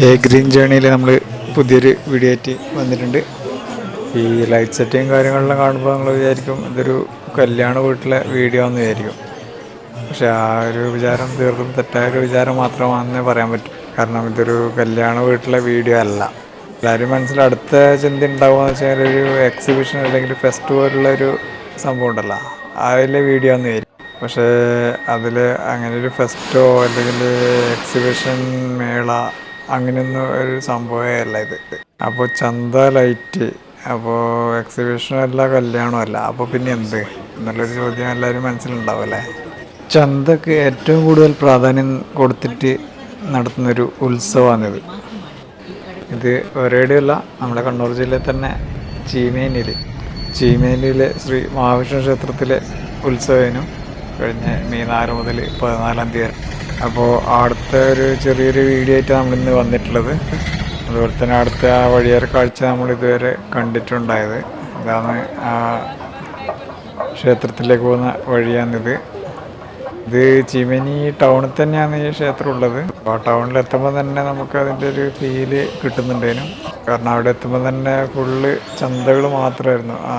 ഹേ green ജേണിയിൽ നമ്മൾ പുതിയൊരു video ആയിട്ട് വന്നിട്ടുണ്ട്. ഈ ലൈറ്റ് സെറ്റിങ് കാര്യങ്ങളെല്ലാം കാണുമ്പോൾ നമ്മൾ വിചാരിക്കും ഇതൊരു കല്യാണ വീട്ടിലെ വീഡിയോ എന്ന് വിചാരിക്കും. പക്ഷെ ആ ഒരു വിചാരം തീർത്തും തെറ്റായ ഒരു വിചാരം മാത്രമാണെന്നേ പറയാൻ പറ്റും. കാരണം ഇതൊരു കല്യാണ വീട്ടിലെ വീഡിയോ അല്ല. എല്ലാവരും മനസ്സിൽ അടുത്ത ചിന്ത ഉണ്ടാവുക എന്ന് വെച്ചാൽ ഒരു എക്സിബിഷൻ അല്ലെങ്കിൽ ഫെസ്റ്റ് പോലുള്ള ഒരു സംഭവം ഉണ്ടല്ലോ. അതിലെ വീഡിയോ എന്ന് വിചാരിക്കും. പക്ഷേ അതിൽ അങ്ങനെ ഒരു ഫെസ്റ്റോ അല്ലെങ്കിൽ എക്സിബിഷൻ മേള അങ്ങനെയൊന്നും ഒരു സംഭവമേ അല്ല ഇത്. അപ്പോൾ ചന്ത ലൈറ്റ് അപ്പോൾ എക്സിബിഷനും അല്ല കല്യാണവും അല്ല. അപ്പോൾ പിന്നെ എന്ത്? എന്നുള്ളൊരു ചോദ്യം എല്ലാവരും മനസ്സിലുണ്ടാവും അല്ലേ? ചന്തക്ക് ഏറ്റവും കൂടുതൽ പ്രാധാന്യം കൊടുത്തിട്ട് നടത്തുന്നൊരു ഉത്സവമാണിത് ഇത് ഒരേടിയല്ല നമ്മുടെ കണ്ണൂർ ജില്ലയിൽ തന്നെ ചീമേനിയിൽ ചീമേനിയിലെ ശ്രീ മഹാവിഷ്ണു ക്ഷേത്രത്തിലെ ഉത്സവത്തിനും കഴിഞ്ഞ മെയ് നാല് മുതൽ പതിനാലാം തീയതി അപ്പോൾ അടുത്ത ഒരു ചെറിയൊരു വീഡിയോ ആയിട്ട് നമ്മളിന്ന് വന്നിട്ടുള്ളത്. അതുപോലെ തന്നെ അടുത്ത ആ വഴിയേറെ കാഴ്ച നമ്മൾ ഇതുവരെ കണ്ടിട്ടുണ്ടായത്. ഇതാണ് ആ ക്ഷേത്രത്തിലേക്ക് പോകുന്ന വഴിയാണിത്. ഇത് ചിമനി ടൗണിൽ തന്നെയാണ് ഈ ക്ഷേത്രം ഉള്ളത്. ആ ടൗണിൽ എത്തുമ്പോൾ തന്നെ നമുക്ക് അതിന്റെ ഒരു ഫീൽ കിട്ടുന്നുണ്ടേനും. കാരണം അവിടെ എത്തുമ്പോൾ തന്നെ ഫുള്ള് ചന്തകൾ മാത്രമായിരുന്നു ആ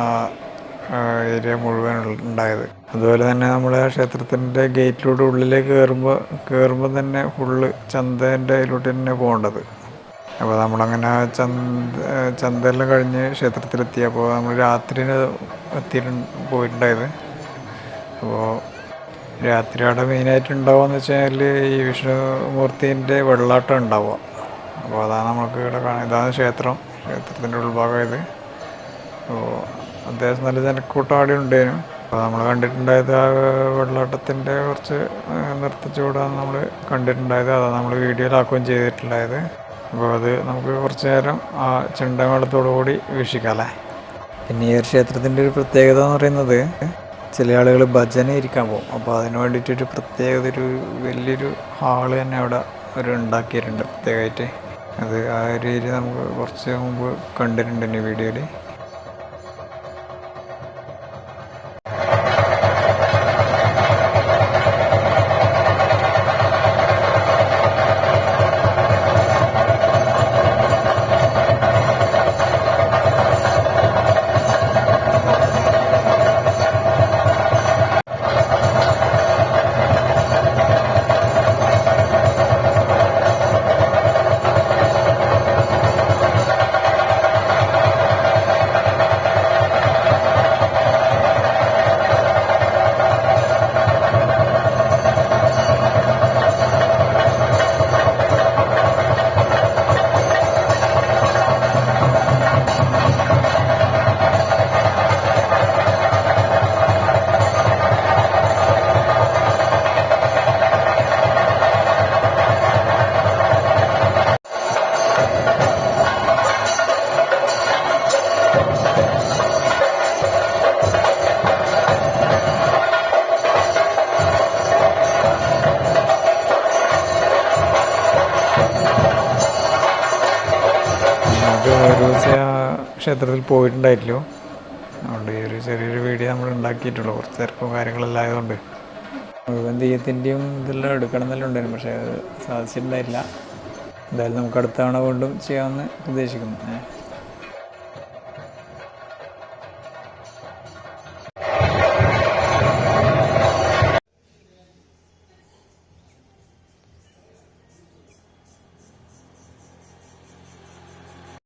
ഏരിയ മുഴുവൻ ഉണ്ടായത്. അതുപോലെ തന്നെ നമ്മൾ ആ ക്ഷേത്രത്തിന്റെ ഗേറ്റിലൂടെ ഉള്ളിലേക്ക് കയറുമ്പോൾ കയറുമ്പോൾ തന്നെ ഫുള്ള് ചന്തേന്റെ അതിലോട്ട് തന്നെ പോകേണ്ടത്. അപ്പോൾ നമ്മളങ്ങനെ ചന്ത ചന്തയെല്ലാം കഴിഞ്ഞ് ക്ഷേത്രത്തിലെത്തി. അപ്പോൾ നമ്മൾ രാത്രിന് എത്തിയിട്ട് പോയിട്ടുണ്ടായത്. അപ്പോൾ രാത്രി അവിടെ മെയിനായിട്ട് ഉണ്ടാവുക വെച്ചാൽ ഈ വിഷ്ണുമൂർത്തിന്റെ വെള്ളാട്ടം ഉണ്ടാവുക. അപ്പോൾ അതാണ് നമുക്ക് ഇവിടെ കാണാം ഇതാണ് ക്ഷേത്രം ക്ഷേത്രത്തിന്റെ ഉൾഭാഗം ഇത്. അപ്പോൾ അത്യാവശ്യം നല്ല ജനക്കൂട്ടം അവിടെ ഉണ്ടായിരുന്നു അപ്പോൾ നമ്മൾ കണ്ടിട്ടുണ്ടായത് ആ വെള്ളാട്ടത്തിന്റെ കുറച്ച് നിർത്തിച്ചുകൂടാന്ന് നമ്മൾ കണ്ടിട്ടുണ്ടായത് അതാണ് നമ്മൾ വീഡിയോയിലാക്കുകയും ചെയ്തിട്ടുണ്ടായത്. അപ്പോൾ അത് നമുക്ക് കുറച്ച് നേരം ആ ചെണ്ടമേളത്തോടു കൂടി വീക്ഷിക്കാമല്ലേ പിന്നെ ഈ ഒരു ക്ഷേത്രത്തിന്റെ ഒരു പ്രത്യേകത എന്ന് പറയുന്നത് ചില ആളുകൾ ഭജന ഇരിക്കാൻ പോകും. അപ്പോൾ അതിന് വേണ്ടിയിട്ടൊരു പ്രത്യേകത ഒരു വലിയൊരു ഹാൾ തന്നെ അവിടെ ഒരു ഉണ്ടാക്കിയിട്ടുണ്ട് പ്രത്യേകമായിട്ട്. അത് ആ ഒരു ഏരിയ നമുക്ക് കുറച്ച് മുമ്പ് കണ്ടിട്ടുണ്ട് വീഡിയോയിൽ ക്ഷേത്രത്തിൽ പോയിട്ടുണ്ടായിട്ടില്ലോ. അതുകൊണ്ട് ഈ ഒരു ചെറിയൊരു വീഡിയോ നമ്മൾ ഉണ്ടാക്കിയിട്ടുള്ളൂ. കുറച്ച് തിരക്കും കാര്യങ്ങളെല്ലാം ആയതുകൊണ്ട്. മുഴുവൻ തെയ്യത്തിന്റെയും ഇതെല്ലാം എടുക്കണം എന്നെല്ലാം ഉണ്ടായിരുന്നു പക്ഷേ അത് സാധിച്ചിട്ടുണ്ടായില്ല. എന്തായാലും നമുക്ക് അടുത്ത തവണ വീണ്ടും ചെയ്യാമെന്ന് ഉദ്ദേശിക്കുന്നു. ഏഹ്